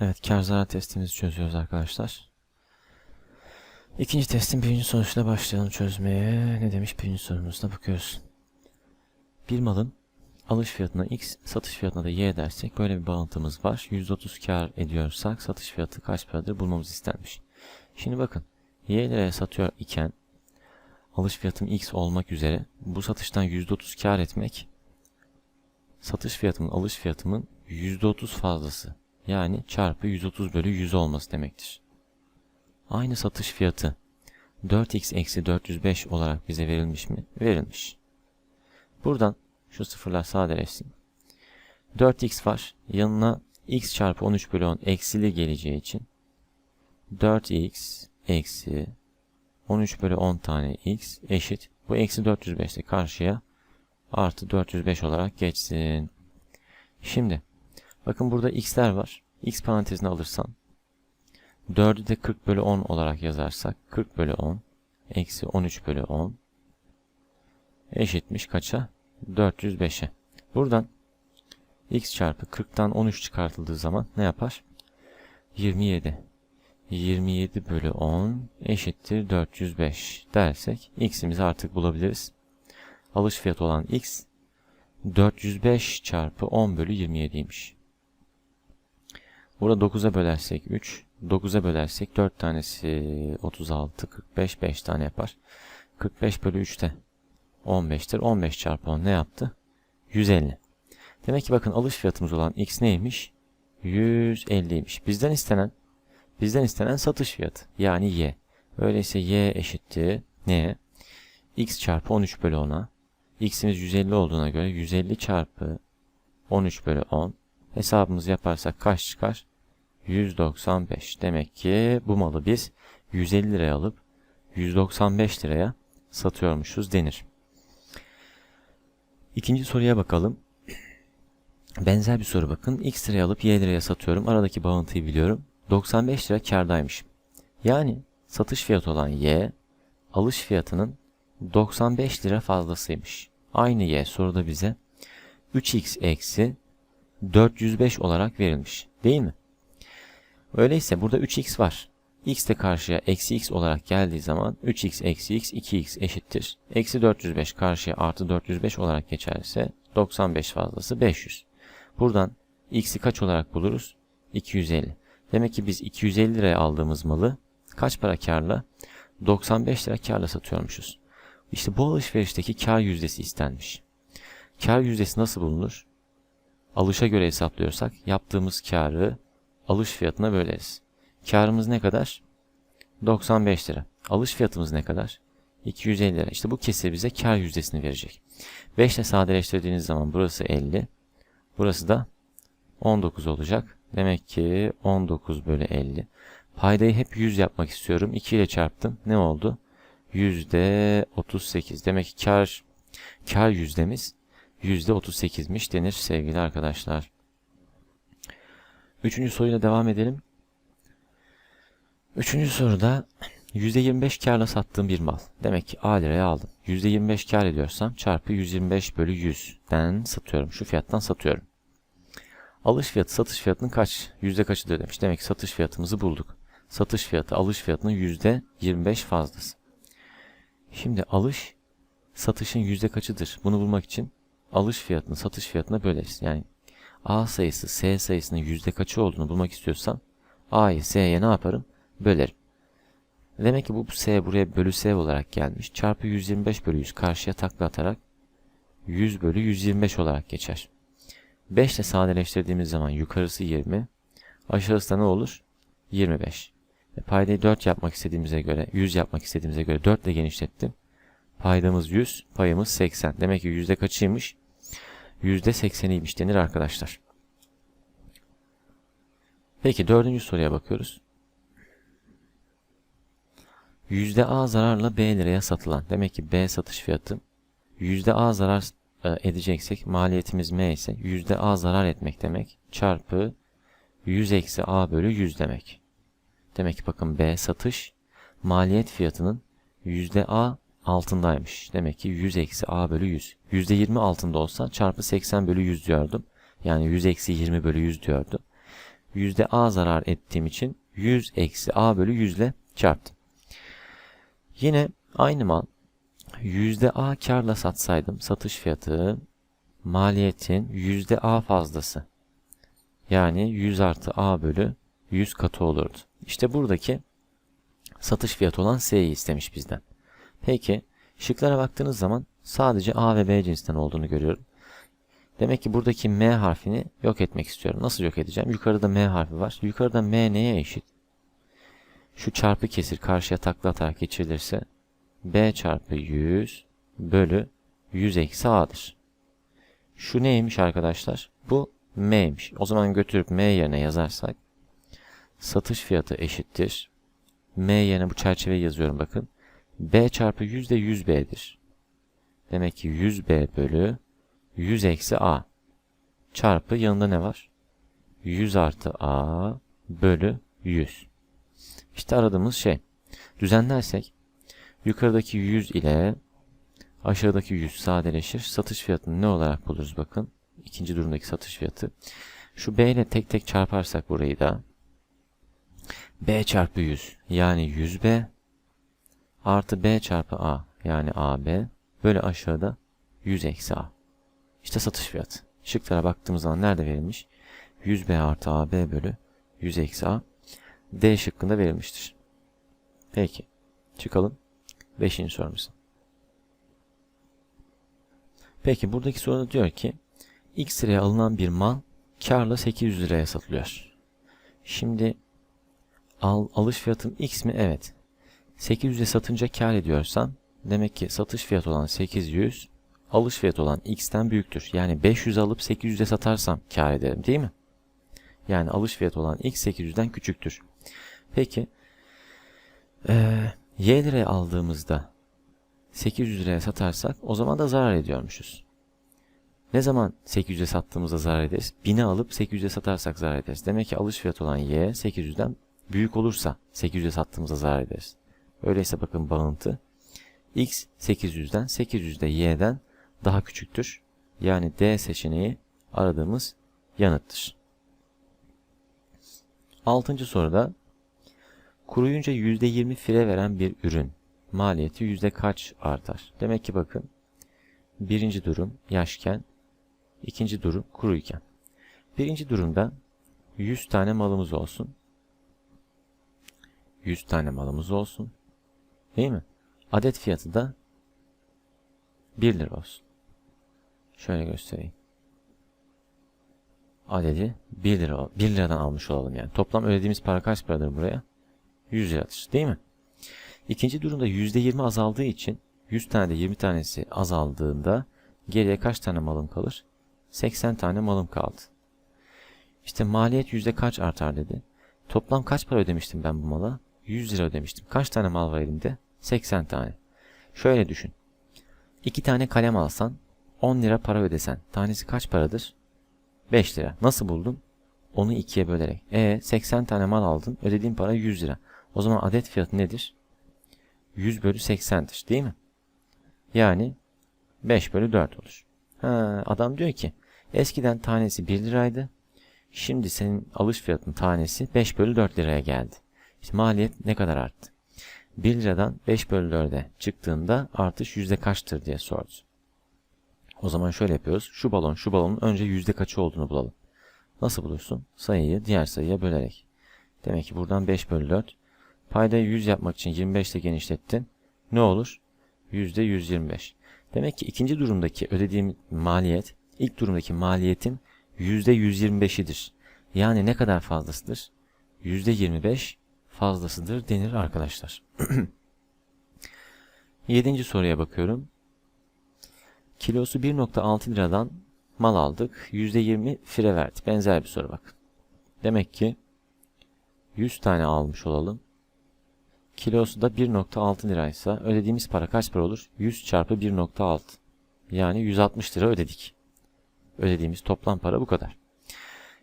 Evet, kar zarar testimizi çözüyoruz arkadaşlar. İkinci testin birinci sorusuyla başlayalım çözmeye. Ne demiş birinci sorumuzda bakıyoruz. Bir malın alış fiyatına x, satış fiyatına da y dersek böyle bir bağıntımız var. 130 kar ediyorsak satış fiyatı kaç paradır bulmamız istenmiş. Şimdi bakın y liraya satıyor iken alış fiyatım x olmak üzere bu satıştan %30 kar etmek satış fiyatımın alış fiyatımın %30 fazlası. Yani çarpı 130 bölü 100 olması demektir. Aynı satış fiyatı 4x eksi 405 olarak bize verilmiş mi? Verilmiş. Buradan şu sıfırlar sadeleşsin. 4x var. Yanına x çarpı 13 bölü 10 eksili geleceği için 4x eksi 13 bölü 10 tane x eşit. Bu eksi 405 de karşıya artı 405 olarak geçsin. Şimdi bakın burada x'ler var. x parantezine alırsam 4'ü de 40 bölü 10 olarak yazarsak 40 bölü 10 eksi 13 bölü 10 eşitmiş kaça? 405'e. Buradan x çarpı 40'tan 13 çıkartıldığı zaman ne yapar? 27. 27 bölü 10 eşittir 405 dersek x'imizi artık bulabiliriz. Alış fiyatı olan x 405 çarpı 10 bölü 27'ymiş. Burada 9'a bölersek 3, 9'a bölersek 4 tanesi 36, 45, 5 tane yapar. 45 bölü 3 de 15'tir. 15 çarpı 10 ne yaptı? 150. Demek ki bakın alış fiyatımız olan x neymiş? 150'ymiş. Bizden istenen bizden istenen satış fiyatı. Yani y. Öyleyse y eşittir ne? x çarpı 13 bölü 10'a. x'imiz 150 olduğuna göre 150 çarpı 13 bölü 10 hesabımızı yaparsak kaç çıkar? 195. Demek ki bu malı biz 150 liraya alıp 195 liraya satıyormuşuz denir. İkinci soruya bakalım. Benzer bir soru bakın. X liraya alıp Y liraya satıyorum. Aradaki bağıntıyı biliyorum. 95 lira kardaymış. Yani satış fiyatı olan Y, alış fiyatının 95 lira fazlasıymış. Aynı Y soruda bize 3x eksi 405 olarak verilmiş. Değil mi? Öyleyse burada 3x var. x de karşıya eksi x olarak geldiği zaman 3x eksi x 2x eşittir. Eksi 405 karşıya artı 405 olarak geçerse 95 fazlası 500. Buradan x'i kaç olarak buluruz? 250. Demek ki biz 250 liraya aldığımız malı kaç para karla? 95 lira karla satıyormuşuz. İşte bu alışverişteki kar yüzdesi istenmiş. Kar yüzdesi nasıl bulunur? Alışa göre hesaplıyorsak yaptığımız karı alış fiyatına böleriz. Karımız ne kadar? 95 lira. Alış fiyatımız ne kadar? 250 lira. İşte bu kesir bize kar yüzdesini verecek. 5 ile sadeleştirdiğiniz zaman burası 50. Burası da 19 olacak. Demek ki 19 bölü 50. Paydayı hep 100 yapmak istiyorum. 2 ile çarptım. Ne oldu? Yüzde 38. Demek ki kar, kar yüzdemiz yüzde 38'miş denir sevgili arkadaşlar. Üçüncü soruyla devam edelim. Üçüncü soruda %25 karla sattığım bir mal. Demek ki A liraya aldım. %25 kar ediyorsam çarpı 125 bölü 100'den satıyorum. Şu fiyattan satıyorum. Alış fiyatı satış fiyatının kaç? Yüzde kaçıdır demiş. Demek ki satış fiyatımızı bulduk. Satış fiyatı alış fiyatının yüzde 25 fazlası. Şimdi alış satışın yüzde kaçıdır? Bunu bulmak için alış fiyatını satış fiyatına böleriz. Yani A sayısı S sayısının yüzde kaçı olduğunu bulmak istiyorsam A'yı S'ye ne yaparım? Bölerim. Demek ki bu S buraya bölü S olarak gelmiş. Çarpı 125 bölü 100 karşıya takla atarak 100 bölü 125 olarak geçer. 5 ile sadeleştirdiğimiz zaman yukarısı 20. Aşağısı da ne olur? 25. E, paydayı 4 yapmak istediğimize göre, 100 yapmak istediğimize göre 4 ile genişlettim. Paydamız 100, payımız 80. Demek ki yüzde kaçıymış? Yüzde 80'iymiş denir arkadaşlar. Peki dördüncü soruya bakıyoruz. A zararla B liraya satılan. Demek ki B satış fiyatı. A zarar e, edeceksek maliyetimiz M ise A zarar etmek demek. Çarpı 100 eksi A bölü 100 demek. Demek ki bakın B satış maliyet fiyatının A altındaymış. Demek ki 100 eksi A bölü 100. Yüzde 20 altında olsa çarpı 80 bölü 100 diyordum. Yani 100 eksi 20 bölü 100 diyordum. yüzde A zarar ettiğim için 100 eksi A bölü 100 ile çarptım. Yine aynı mal yüzde A karla satsaydım satış fiyatı maliyetin yüzde A fazlası. Yani 100 artı A bölü 100 katı olurdu. İşte buradaki satış fiyatı olan S'yi istemiş bizden. Peki şıklara baktığınız zaman sadece A ve B cinsinden olduğunu görüyorum. Demek ki buradaki M harfini yok etmek istiyorum. Nasıl yok edeceğim? Yukarıda M harfi var. Yukarıda M neye eşit? Şu çarpı kesir karşıya takla atarak geçirilirse B çarpı 100 bölü 100 eksi A'dır. Şu neymiş arkadaşlar? Bu M'ymiş. O zaman götürüp M yerine yazarsak satış fiyatı eşittir. M yerine bu çerçeveyi yazıyorum bakın. B çarpı 100 de 100B'dir. Demek ki 100B bölü 100 eksi A çarpı yanında ne var? 100 artı A bölü 100. İşte aradığımız şey. Düzenlersek yukarıdaki 100 ile aşağıdaki 100 sadeleşir. Satış fiyatını ne olarak buluruz bakın. İkinci durumdaki satış fiyatı. Şu B ile tek tek çarparsak burayı da B çarpı 100 yani 100B artı B çarpı A yani AB böyle aşağıda 100 eksi A. İşte satış fiyatı. Şıklara baktığımız zaman nerede verilmiş? 100B artı AB bölü 100 eksi A. D şıkkında verilmiştir. Peki. Çıkalım. Beşinci sorumuza. Peki buradaki soruda diyor ki X liraya alınan bir mal karla 800 liraya satılıyor. Şimdi al, alış fiyatım X mi? Evet. 800'e satınca kar ediyorsam demek ki satış fiyatı olan 800 alış fiyatı olan X'ten büyüktür. Yani 500 alıp 800'e satarsam kar ederim değil mi? Yani alış fiyatı olan X 800'den küçüktür. Peki ee, Y liraya aldığımızda 800 liraya satarsak o zaman da zarar ediyormuşuz. Ne zaman 800'e sattığımızda zarar ederiz? 1000'e alıp 800'e satarsak zarar ederiz. Demek ki alış fiyatı olan Y 800'den büyük olursa 800'e sattığımızda zarar ederiz. Öyleyse bakın bağıntı. X 800'den 800 de Y'den daha küçüktür. Yani D seçeneği aradığımız yanıttır. Altıncı soruda kuruyunca %20 fire veren bir ürün maliyeti yüzde kaç artar? Demek ki bakın birinci durum yaşken, ikinci durum kuruyken. Birinci durumda 100 tane malımız olsun. 100 tane malımız olsun. Değil mi? Adet fiyatı da 1 lira olsun. Şöyle göstereyim. Adedi 1 lira 1 liradan almış olalım yani. Toplam ödediğimiz para kaç paradır buraya? 100 liradır değil mi? İkinci durumda %20 azaldığı için 100 tane de 20 tanesi azaldığında geriye kaç tane malım kalır? 80 tane malım kaldı. İşte maliyet yüzde kaç artar dedi. Toplam kaç para ödemiştim ben bu mala? 100 lira ödemiştim. Kaç tane mal var elimde? 80 tane. Şöyle düşün. 2 tane kalem alsan 10 lira para ödesen. Tanesi kaç paradır? 5 lira. Nasıl buldun? Onu ikiye bölerek. E 80 tane mal aldın. Ödediğin para 100 lira. O zaman adet fiyatı nedir? 100 bölü 80'dir değil mi? Yani 5 bölü 4 olur. Ha, adam diyor ki eskiden tanesi 1 liraydı. Şimdi senin alış fiyatın tanesi 5 bölü 4 liraya geldi. İşte maliyet ne kadar arttı? 1 liradan 5 bölü 4'e çıktığında artış yüzde kaçtır diye sordu. O zaman şöyle yapıyoruz. Şu balon şu balonun önce yüzde kaçı olduğunu bulalım. Nasıl bulursun? Sayıyı diğer sayıya bölerek. Demek ki buradan 5 bölü 4. Paydayı 100 yapmak için 25 ile genişlettin. Ne olur? Yüzde 125. Demek ki ikinci durumdaki ödediğim maliyet ilk durumdaki maliyetin yüzde 125'idir. Yani ne kadar fazlasıdır? Yüzde 25 fazlasıdır denir arkadaşlar. Yedinci soruya bakıyorum. Kilosu 1.6 liradan mal aldık. %20 fire verdi. Benzer bir soru bak. Demek ki 100 tane almış olalım. Kilosu da 1.6 liraysa ödediğimiz para kaç para olur? 100 çarpı 1.6. Yani 160 lira ödedik. Ödediğimiz toplam para bu kadar.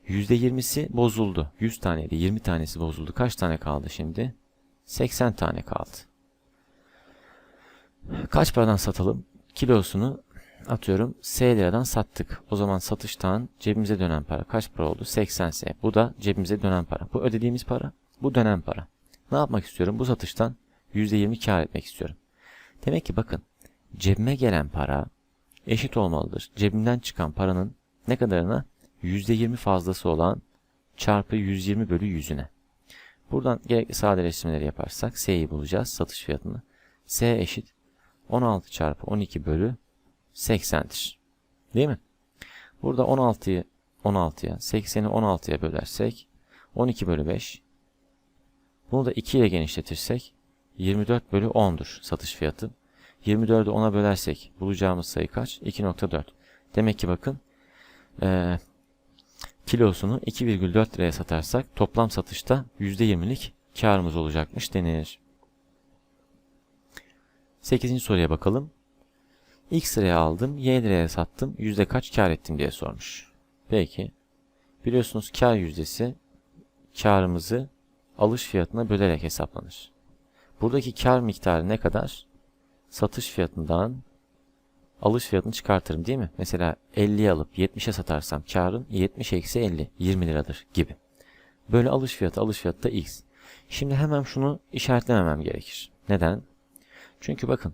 %20'si bozuldu. 100 taneydi. 20 tanesi bozuldu. Kaç tane kaldı şimdi? 80 tane kaldı. Kaç paradan satalım? Kilosunu atıyorum S liradan sattık. O zaman satıştan cebimize dönen para kaç para oldu? 80 S. Bu da cebimize dönen para. Bu ödediğimiz para. Bu dönen para. Ne yapmak istiyorum? Bu satıştan %20 kar etmek istiyorum. Demek ki bakın cebime gelen para eşit olmalıdır. Cebimden çıkan paranın ne kadarına? %20 fazlası olan çarpı 120 bölü 100'üne. Buradan gerekli sadeleştirmeleri yaparsak S'yi bulacağız satış fiyatını. S eşit 16 çarpı 12 bölü 80'dir. Değil mi? Burada 16'yı 16'ya 80'i 16'ya bölersek 12 bölü 5 bunu da 2 ile genişletirsek 24 bölü 10'dur satış fiyatı. 24'ü 10'a bölersek bulacağımız sayı kaç? 2.4. Demek ki bakın kilosunu 2,4 liraya satarsak toplam satışta %20'lik karımız olacakmış denir. 8. soruya bakalım. X liraya aldım, Y liraya sattım, yüzde kaç kar ettim diye sormuş. Peki. Biliyorsunuz kar yüzdesi karımızı alış fiyatına bölerek hesaplanır. Buradaki kar miktarı ne kadar? Satış fiyatından alış fiyatını çıkartırım değil mi? Mesela 50'ye alıp 70'e satarsam karım 70 eksi 50 20 liradır gibi. Böyle alış fiyatı alış fiyatı da x. Şimdi hemen şunu işaretlememem gerekir. Neden? Çünkü bakın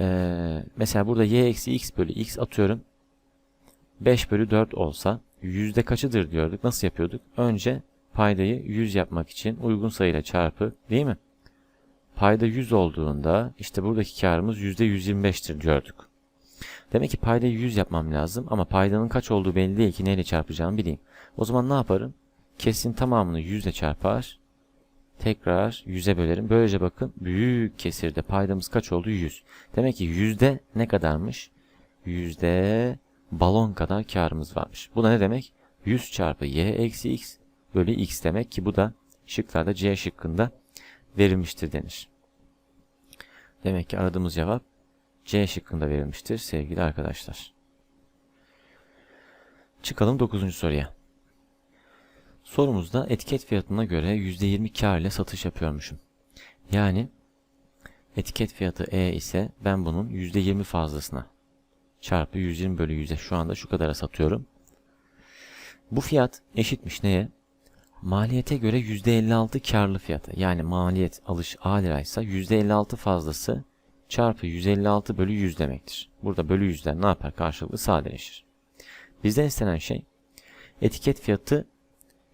ee, mesela burada y eksi x bölü x atıyorum 5 bölü 4 olsa yüzde kaçıdır diyorduk. Nasıl yapıyorduk? Önce paydayı 100 yapmak için uygun sayıyla çarpı değil mi? Payda 100 olduğunda işte buradaki karımız %125'tir diyorduk. Demek ki paydayı 100 yapmam lazım ama paydanın kaç olduğu belli değil ki neyle çarpacağımı bileyim. O zaman ne yaparım? Kesin tamamını 100 ile çarpar. Tekrar 100'e bölerim. Böylece bakın büyük kesirde paydamız kaç oldu? 100. Demek ki yüzde ne kadarmış? Yüzde balon kadar karımız varmış. Bu da ne demek? 100 çarpı y eksi x bölü x demek ki bu da şıklarda C şıkkında verilmiştir denir. Demek ki aradığımız cevap C şıkkında verilmiştir sevgili arkadaşlar. Çıkalım 9. soruya. Sorumuzda etiket fiyatına göre %20 kar ile satış yapıyormuşum. Yani etiket fiyatı E ise ben bunun %20 fazlasına çarpı 120 bölü 100'e şu anda şu kadara satıyorum. Bu fiyat eşitmiş neye? Maliyete göre %56 karlı fiyatı. Yani maliyet alış A liraysa %56 fazlası çarpı 156 bölü 100 demektir. Burada bölü 100'ler ne yapar? Karşılıklı sadeleşir. Bizden istenen şey etiket fiyatı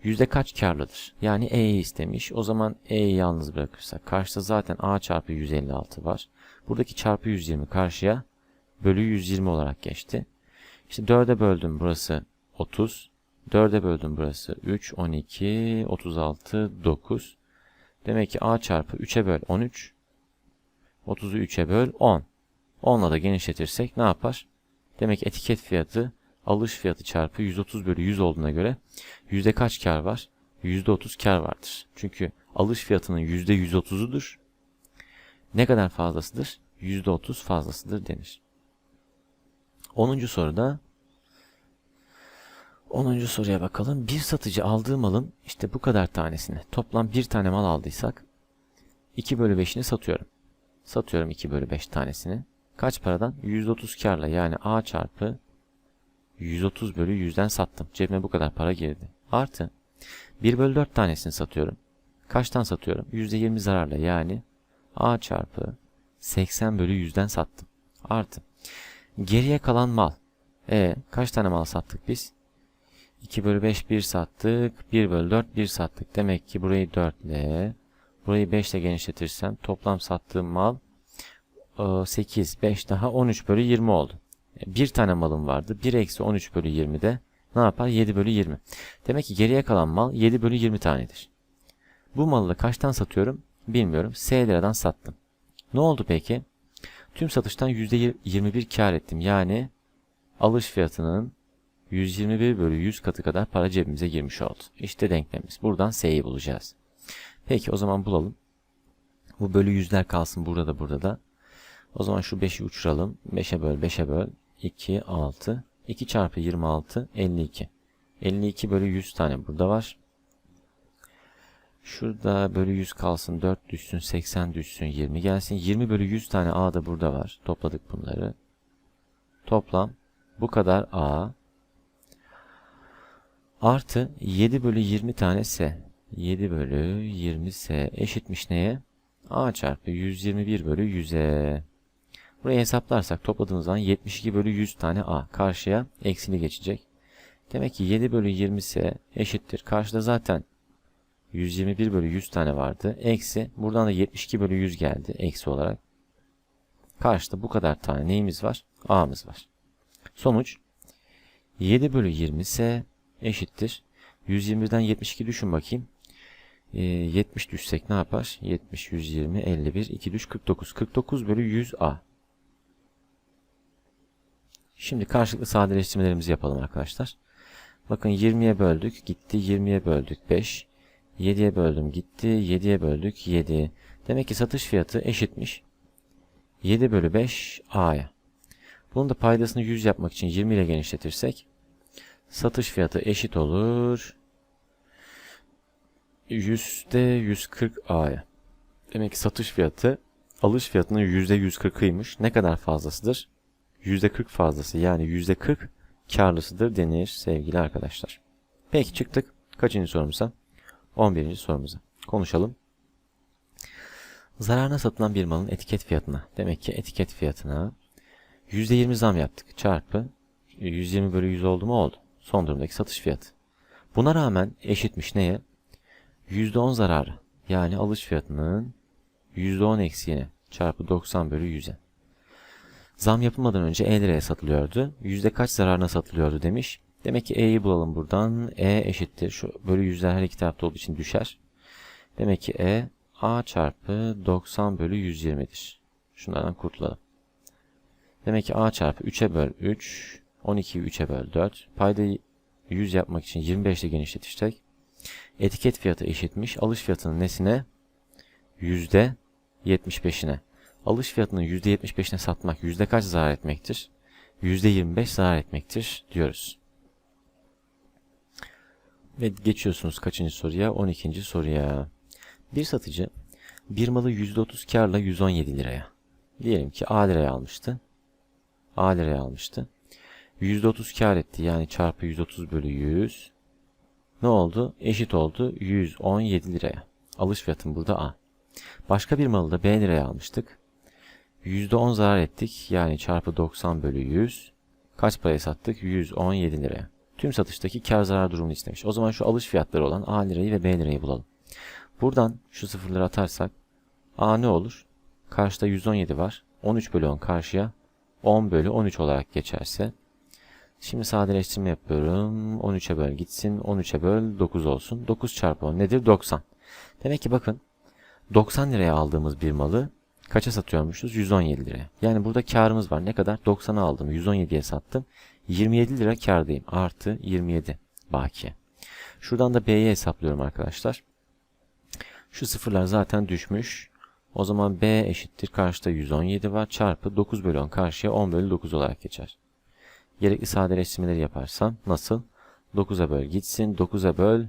yüzde kaç karlıdır? Yani E'yi istemiş. O zaman E'yi yalnız bırakırsak karşıda zaten A çarpı 156 var. Buradaki çarpı 120 karşıya bölü 120 olarak geçti. İşte 4'e böldüm burası 30. 4'e böldüm burası 3, 12, 36, 9. Demek ki A çarpı 3'e böl 13. 30'u 3'e böl 10. 10'la da genişletirsek ne yapar? Demek etiket fiyatı alış fiyatı çarpı 130 bölü 100 olduğuna göre yüzde kaç kar var? Yüzde 30 kar vardır. Çünkü alış fiyatının yüzde 130'udur. Ne kadar fazlasıdır? Yüzde 30 fazlasıdır denir. 10. soruda 10. soruya bakalım. Bir satıcı aldığı malın işte bu kadar tanesini toplam bir tane mal aldıysak 2 bölü 5'ini satıyorum. Satıyorum 2 bölü 5 tanesini. Kaç paradan? 130 karla yani A çarpı 130 bölü 100'den sattım. Cebime bu kadar para girdi. Artı 1 bölü 4 tanesini satıyorum. Kaçtan satıyorum? %20 zararla yani A çarpı 80 bölü 100'den sattım. Artı geriye kalan mal. E kaç tane mal sattık biz? 2 bölü 5 1 sattık. 1 bölü 4 1 sattık. Demek ki burayı 4 ile burayı 5 ile genişletirsem toplam sattığım mal 8 5 daha 13 bölü 20 oldu. Bir tane malım vardı. 1 eksi 13 bölü 20 de ne yapar? 7 bölü 20. Demek ki geriye kalan mal 7 bölü 20 tanedir. Bu malı da kaçtan satıyorum? Bilmiyorum. S liradan sattım. Ne oldu peki? Tüm satıştan %21 kar ettim. Yani alış fiyatının 121 bölü 100 katı kadar para cebimize girmiş oldu. İşte denklemimiz. Buradan S'yi bulacağız. Peki o zaman bulalım. Bu bölü yüzler kalsın burada da burada da. O zaman şu 5'i uçuralım. 5'e böl 5'e böl. 2, 6. 2 çarpı 26, 52. 52 bölü 100 tane burada var. Şurada bölü 100 kalsın. 4 düşsün, 80 düşsün, 20 gelsin. 20 bölü 100 tane A da burada var. Topladık bunları. toplam bu kadar A artı 7 bölü 20 tane S. 7 bölü 20 S eşitmiş neye? A çarpı 121 bölü 100'e. Burayı hesaplarsak topladığımız zaman 72 bölü 100 tane A. Karşıya eksili geçecek. Demek ki 7 bölü 20 ise eşittir. Karşıda zaten 121 bölü 100 tane vardı. Eksi. Buradan da 72 bölü 100 geldi. Eksi olarak. Karşıda bu kadar tane neyimiz var? A'mız var. Sonuç 7 bölü 20 ise eşittir. 121'den 72 düşün bakayım. E, 70 düşsek ne yapar? 70, 120, 51, 2 düş 49. 49 bölü 100 A. Şimdi karşılıklı sadeleştirmelerimizi yapalım arkadaşlar. Bakın 20'ye böldük gitti 20'ye böldük 5. 7'ye böldüm gitti 7'ye böldük 7. Demek ki satış fiyatı eşitmiş. 7 bölü 5 A'ya. Bunun da paydasını 100 yapmak için 20 ile genişletirsek satış fiyatı eşit olur. Yüzde 140 A'ya. Demek ki satış fiyatı alış fiyatının yüzde 140'ıymış. Ne kadar fazlasıdır? Yüzde 40 fazlası yani yüzde 40 karlısıdır denir sevgili arkadaşlar. Peki çıktık. Kaçıncı sorumuza? 11. sorumuza. Konuşalım. Zararına satılan bir malın etiket fiyatına. Demek ki etiket fiyatına %20 zam yaptık. Çarpı 120 bölü 100 oldu mu? Oldu. Son durumdaki satış fiyatı. Buna rağmen eşitmiş neye? %10 zararı. Yani alış fiyatının %10 eksiğine çarpı 90 bölü 100'e. Zam yapılmadan önce E liraya satılıyordu. Yüzde kaç zararına satılıyordu demiş. Demek ki E'yi bulalım buradan. E eşittir. Şu bölü yüzler her iki tarafta olduğu için düşer. Demek ki E A çarpı 90 bölü 120'dir. Şunlardan kurtulalım. Demek ki A çarpı 3'e böl 3. 12'yi 3'e böl 4. Paydayı 100 yapmak için 25 ile genişletirsek. Etiket fiyatı eşitmiş. Alış fiyatının nesine? Yüzde 75'ine. Alış fiyatının %75'ine satmak yüzde kaç zarar etmektir? %25 zarar etmektir diyoruz. Ve geçiyorsunuz kaçıncı soruya? 12. soruya. Bir satıcı bir malı %30 karla 117 liraya. Diyelim ki A liraya almıştı. A liraya almıştı. %30 kar etti. Yani çarpı 130 bölü 100. Ne oldu? Eşit oldu 117 liraya. Alış fiyatım burada A. Başka bir malı da B liraya almıştık. %10 zarar ettik. Yani çarpı 90 bölü 100. Kaç paraya sattık? 117 liraya. Tüm satıştaki kar zarar durumunu istemiş. O zaman şu alış fiyatları olan A lirayı ve B lirayı bulalım. Buradan şu sıfırları atarsak A ne olur? Karşıda 117 var. 13 bölü 10 karşıya 10 bölü 13 olarak geçerse. Şimdi sadeleştirme yapıyorum. 13'e böl gitsin. 13'e böl 9 olsun. 9 çarpı 10 nedir? 90. Demek ki bakın 90 liraya aldığımız bir malı kaça satıyormuşuz? 117 liraya. Yani burada karımız var. Ne kadar? 90'a aldım. 117'ye sattım. 27 lira kardayım. Artı 27 bakiye. Şuradan da B'yi hesaplıyorum arkadaşlar. Şu sıfırlar zaten düşmüş. O zaman B eşittir. Karşıda 117 var. Çarpı 9 bölü 10 karşıya 10 bölü 9 olarak geçer. Gerekli sadeleştirmeleri yaparsam nasıl? 9'a böl gitsin. 9'a böl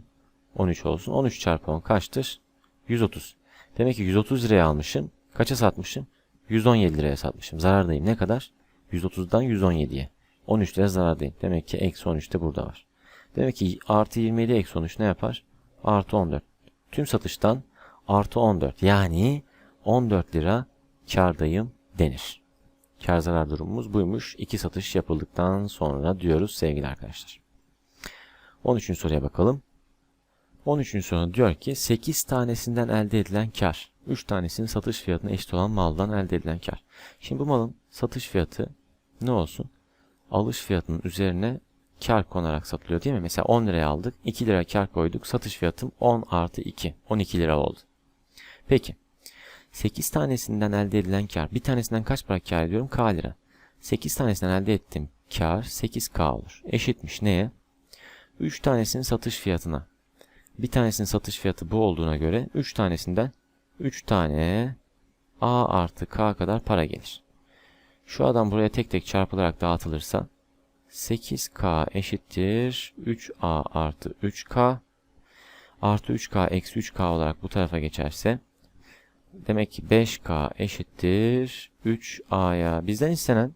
13 olsun. 13 çarpı 10 kaçtır? 130. Demek ki 130 liraya almışım. Kaça satmışım? 117 liraya satmışım. Zarardayım. Ne kadar? 130'dan 117'ye. 13 lira zarardayım. Demek ki eksi 13 de burada var. Demek ki artı 27 eksi 13 ne yapar? Artı 14. Tüm satıştan artı 14. Yani 14 lira kardayım denir. Kar zarar durumumuz buymuş. İki satış yapıldıktan sonra diyoruz sevgili arkadaşlar. 13. soruya bakalım. 13. soru diyor ki 8 tanesinden elde edilen kar. 3 tanesinin satış fiyatına eşit olan maldan elde edilen kar. Şimdi bu malın satış fiyatı ne olsun? Alış fiyatının üzerine kar konarak satılıyor değil mi? Mesela 10 liraya aldık. 2 lira kar koyduk. Satış fiyatım 10 artı 2. 12 lira oldu. Peki. 8 tanesinden elde edilen kar. Bir tanesinden kaç para kar ediyorum? K lira. 8 tanesinden elde ettiğim kar 8K olur. Eşitmiş neye? 3 tanesinin satış fiyatına. Bir tanesinin satış fiyatı bu olduğuna göre 3 tanesinden 3 tane A artı K kadar para gelir. Şu adam buraya tek tek çarpılarak dağıtılırsa 8K eşittir 3A artı 3K artı 3K eksi 3K olarak bu tarafa geçerse demek ki 5K eşittir 3A'ya bizden istenen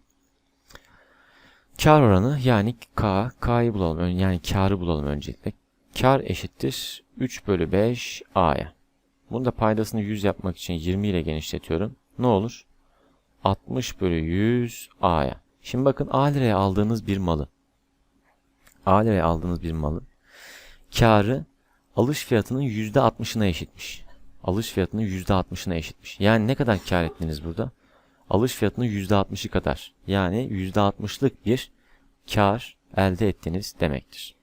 Kar oranı yani K, K'yı bulalım. Yani karı bulalım öncelikle. Kar eşittir 3 bölü 5 A'ya. Bunu da paydasını 100 yapmak için 20 ile genişletiyorum. Ne olur? 60 bölü 100 A'ya. Şimdi bakın A liraya aldığınız bir malı. A liraya aldığınız bir malı. Karı alış fiyatının %60'ına eşitmiş. Alış fiyatının %60'ına eşitmiş. Yani ne kadar kar ettiniz burada? Alış fiyatının %60'ı kadar. Yani %60'lık bir kar elde ettiniz demektir.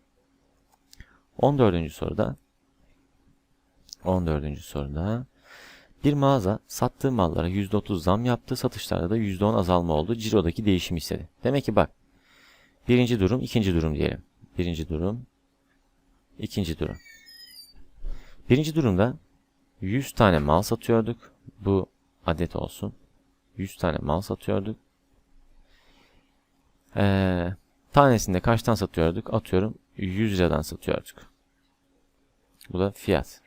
14. soruda 14. soruda bir mağaza sattığı mallara %30 zam yaptı, satışlarda da %10 azalma oldu. Ciro'daki değişim istedi. Demek ki bak, birinci durum, ikinci durum diyelim. Birinci durum, ikinci durum. Birinci durumda 100 tane mal satıyorduk. Bu adet olsun. 100 tane mal satıyorduk. Ee, tanesinde kaçtan satıyorduk? Atıyorum 100 liradan satıyorduk. Bu da fiyat.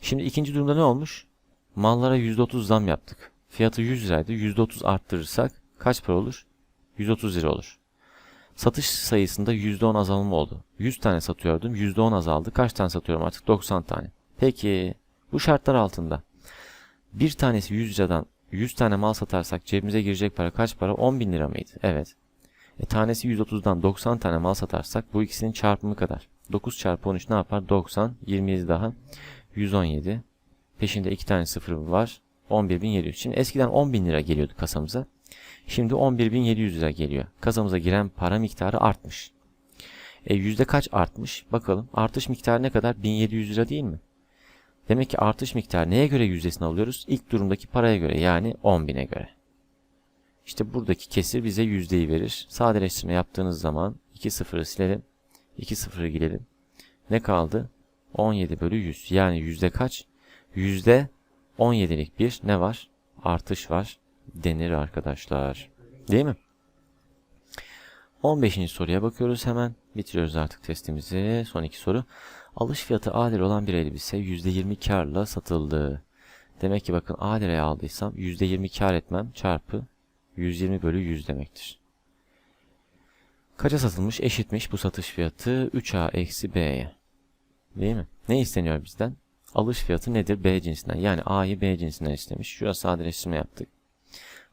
Şimdi ikinci durumda ne olmuş? Mallara %30 zam yaptık. Fiyatı 100 liraydı. %30 arttırırsak kaç para olur? 130 lira olur. Satış sayısında %10 azalma oldu. 100 tane satıyordum. %10 azaldı. Kaç tane satıyorum artık? 90 tane. Peki bu şartlar altında bir tanesi 100 liradan 100 tane mal satarsak cebimize girecek para kaç para? 10 bin lira mıydı? Evet. E, tanesi 130'dan 90 tane mal satarsak bu ikisinin çarpımı kadar. 9 çarpı 13 ne yapar? 90. 27 daha. 117. Peşinde 2 tane sıfır var. 11.700. Şimdi eskiden 10.000 lira geliyordu kasamıza. Şimdi 11.700 lira geliyor. Kasamıza giren para miktarı artmış. E yüzde kaç artmış? Bakalım. Artış miktarı ne kadar? 1700 lira değil mi? Demek ki artış miktarı neye göre yüzdesini alıyoruz? İlk durumdaki paraya göre yani 10.000'e göre. İşte buradaki kesir bize yüzdeyi verir. Sadeleştirme yaptığınız zaman 2 sıfırı silelim. 2 sıfırı gidelim. Ne kaldı? 17 bölü 100. Yani yüzde kaç? Yüzde 17'lik bir ne var? Artış var denir arkadaşlar. Değil mi? 15. soruya bakıyoruz hemen. Bitiriyoruz artık testimizi. Son iki soru. Alış fiyatı A lira olan bir elbise %20 karla satıldı. Demek ki bakın A liraya aldıysam %20 kar etmem çarpı 120 bölü 100 demektir. Kaça satılmış? Eşitmiş bu satış fiyatı 3A eksi B'ye. Değil mi? Ne isteniyor bizden? Alış fiyatı nedir? B cinsinden. Yani A'yı B cinsinden istemiş. Şurası sadeleştirme yaptık.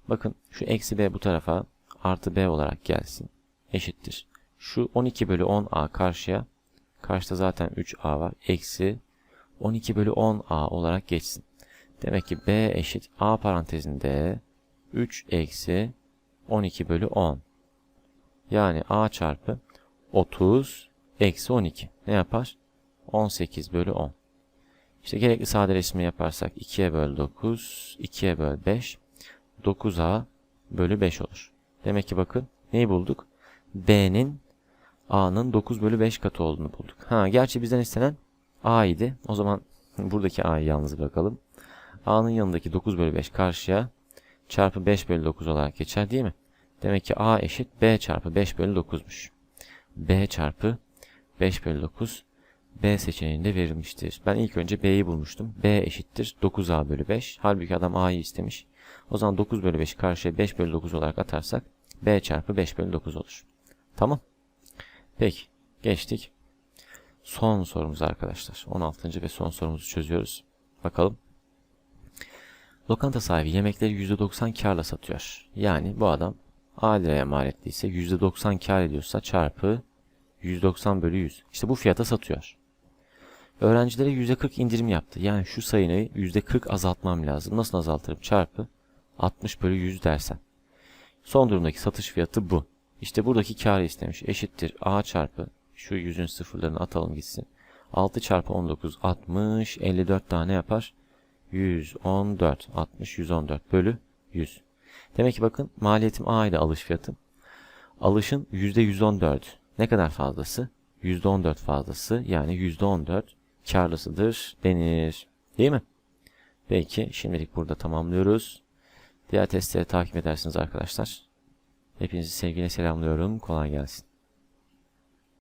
Bakın şu eksi B bu tarafa artı B olarak gelsin. Eşittir. Şu 12 bölü 10A karşıya. Karşıda zaten 3A var. Eksi 12 bölü 10A olarak geçsin. Demek ki B eşit A parantezinde 3 eksi 12 bölü 10. Yani A çarpı 30 eksi 12. Ne yapar? 18 bölü 10. İşte gerekli sadeleştirme yaparsak 2'ye böl 9, 2'ye böl 5, 9A bölü 5 olur. Demek ki bakın neyi bulduk? B'nin A'nın 9 bölü 5 katı olduğunu bulduk. Ha, gerçi bizden istenen A idi. O zaman buradaki A'yı yalnız bırakalım. A'nın yanındaki 9 bölü 5 karşıya çarpı 5 bölü 9 olarak geçer değil mi? Demek ki A eşit B çarpı 5 bölü 9'muş. B çarpı 5 bölü 9 B seçeneğinde verilmiştir. Ben ilk önce B'yi bulmuştum. B eşittir 9A bölü 5. Halbuki adam A'yı istemiş. O zaman 9 bölü 5 karşıya 5 bölü 9 olarak atarsak B çarpı 5 bölü 9 olur. Tamam. Peki. Geçtik. Son sorumuz arkadaşlar. 16. ve son sorumuzu çözüyoruz. Bakalım. Lokanta sahibi yemekleri %90 karla satıyor. Yani bu adam A liraya mal ettiyse %90 kar ediyorsa çarpı 190 bölü 100. İşte bu fiyata satıyor. Öğrencilere %40 indirim yaptı. Yani şu sayıyı %40 azaltmam lazım. Nasıl azaltırım? Çarpı 60 bölü 100 dersen. Son durumdaki satış fiyatı bu. İşte buradaki karı istemiş. Eşittir A çarpı şu yüzün sıfırlarını atalım gitsin. 6 çarpı 19 60 54 tane yapar. 114 60 114 bölü 100. Demek ki bakın maliyetim A ile alış fiyatım. Alışın %114. Ne kadar fazlası? %14 fazlası yani %14 karlısıdır denir. Değil mi? Peki şimdilik burada tamamlıyoruz. Diğer testleri takip edersiniz arkadaşlar. Hepinizi sevgiyle selamlıyorum. Kolay gelsin.